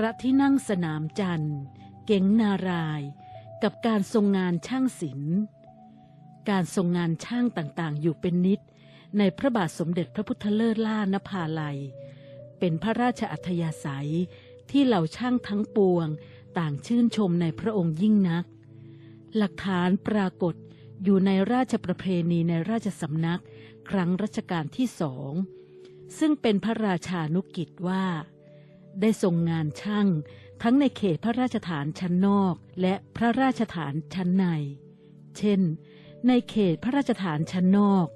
ระที่นั่งสนามจันทร์ เก๋งนาราย กับการทรงงานช่างศิลป์ การทรงงานช่างต่างๆ อยู่เป็นนิด ในพระบาทสมเด็จพระพุทธเลิศล่านภาลัย เป็นพระราชอัธยาศัยที่เหล่าช่างทั้งปวงต่างชื่นชมในพระองค์ยิ่งนัก หลักฐานปรากฏอยู่ในราชประเพณีในราชสำนักครั้งรัชกาลที่สอง ซึ่งเป็นพระราชานุกิจว่า ได้ทรงงานช่าง ทั้งในเขตพระราชฐานชั้นนอก และพระราชฐานชั้นใน เช่น ในเขตพระราชฐานชั้นนอก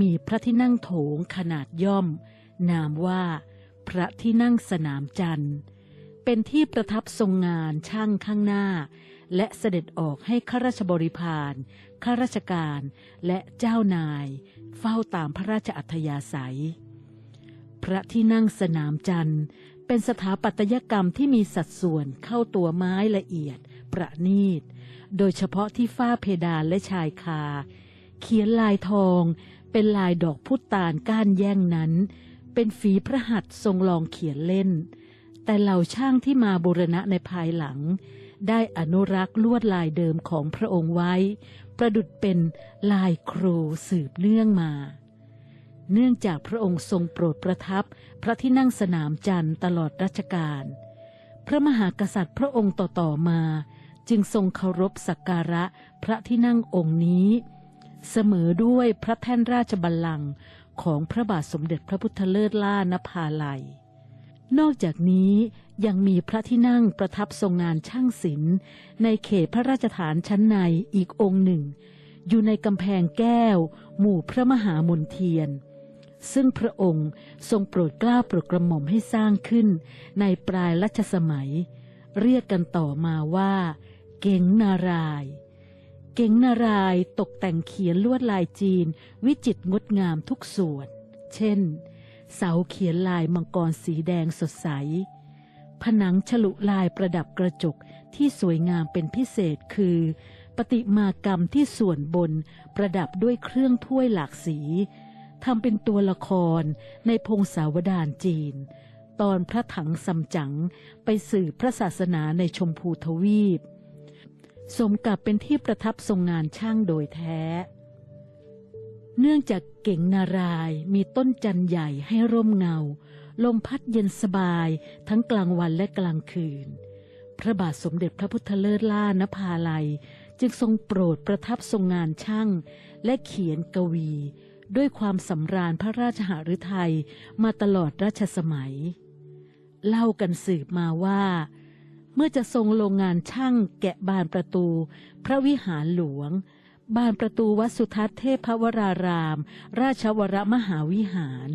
มีพระที่นั่งโถงขนาดย่อม นามว่า พระที่นั่งสนามจันทร์เป็นที่ประทับทรงงานช่างข้างหน้า และเสด็จออกให้ข้าราชบริพารข้าราชการและเจ้านาย เฝ้าตามพระราชอัธยาศัย พระที่นั่งสนามจันทร์ เป็นสถาปัตยกรรมที่มีสัดส่วนเข้าตัวไม้ละเอียด ประณีต โดยเฉพาะที่ฝ้าเพดานและชายคา เขียนลายทองเป็นลายดอกพุตานก้านแย่งนั้น เป็นฝีพระหัตถ์ทรงลองเขียนเล่น แต่เหล่าช่างที่มาบูรณะในภายหลัง ได้อนุรักษ์ลวดลายเดิมของพระองค์ไว้ ประดุดเป็นลายครูสืบเนื่องมา เนื่องจากพระองค์ทรงโปรดประทับพระที่นั่งสนามจันทร์ตลอดรัชกาล พระมหากษัตริย์พระองค์ต่อๆมา จึงทรงเคารพสักการะพระที่นั่งองค์นี้ เสมอด้วยพระแท่นราชบัลลังก์ของพระบาทสมเด็จพระพุทธเลิศล่านภาลัย นอกจากนี้ยังมีพระที่นั่งประทับทรงงานช่างศิลป์ ในเขตพระราชฐานชั้นในอีกองค์หนึ่ง อยู่ในกำแพงแก้ว หมู่พระมหามนเทียน ซึ่งพระองค์ทรงโปรดกล้าโปรดกระหม่อมให้สร้างขึ้น ในปลายรัชสมัย เรียกกันต่อมาว่า เก๋งนาราย เก๋งนารายตกแต่งเขียนลวดลายจีน วิจิตรงดงามทุกส่วน เช่น เสาเขียนลายมังกรสีแดงสดใส ผนังฉลุลายประดับกระจกที่สวยงามเป็นพิเศษคือปฏิมากรรมที่ส่วนบนประดับด้วยเครื่องถ้วยหลากสี ทำเป็นตัวละครในพงศาวดารจีน ตอนพระถังซัมจั๋งไปสืบพระศาสนาในชมพูทวีป สมกับเป็นที่ประทับทรงงานช่างโดยแท้ เนื่องจากเก่งนารายมีต้นจันใหญ่ให้ร่มเงา ลมพัดเย็นสบายทั้งกลางวันและกลางคืน พระบาทสมเด็จพระพุทธเลิศล่านภาลัย จึงทรงโปรดประทับทรงงานช่างและเขียนกวี ด้วยความสำราญพระราชหฤทัยมาตลอดรัชสมัย เล่ากันสืบมาว่า เมื่อจะทรงโรงงานช่างแกะบานประตู พระวิหารหลวง บานประตูวัดสุทัศน์เทพวราราม ราชวรมหาวิหาร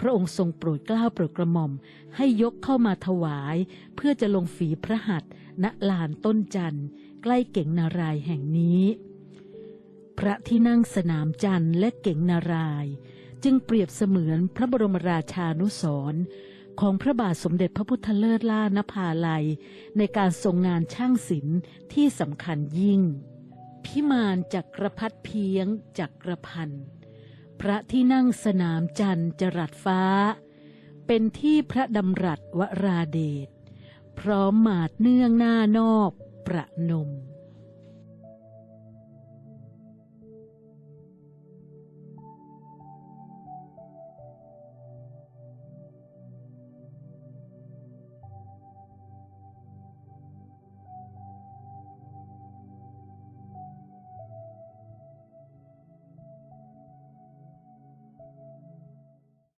พระองค์ทรงโปรดเกล้าโปรดกระหม่อมให้ยกเข้ามาถวาย เพื่อจะลงฝีพระหัตถ์ณลานต้นจันทร์ใกล้เก่งนารายแห่งนี้ พระที่นั่งสนามจันทร์และเก่งนาราย จึงเปรียบเสมือนพระบรมราชานุสรของพระบาทสมเด็จพระพุทธเลิศล่านภาลัย ในการทรงงานช่างศิลป์ที่สำคัญยิ่ง พิมานจักรพัดเพียงจักรพันธ์พระที่นั่งสนามจันทร์จรัสฟ้า เป็นที่พระดำรัสวราเดชพร้อมหมาดเนื่องหน้านอกประนม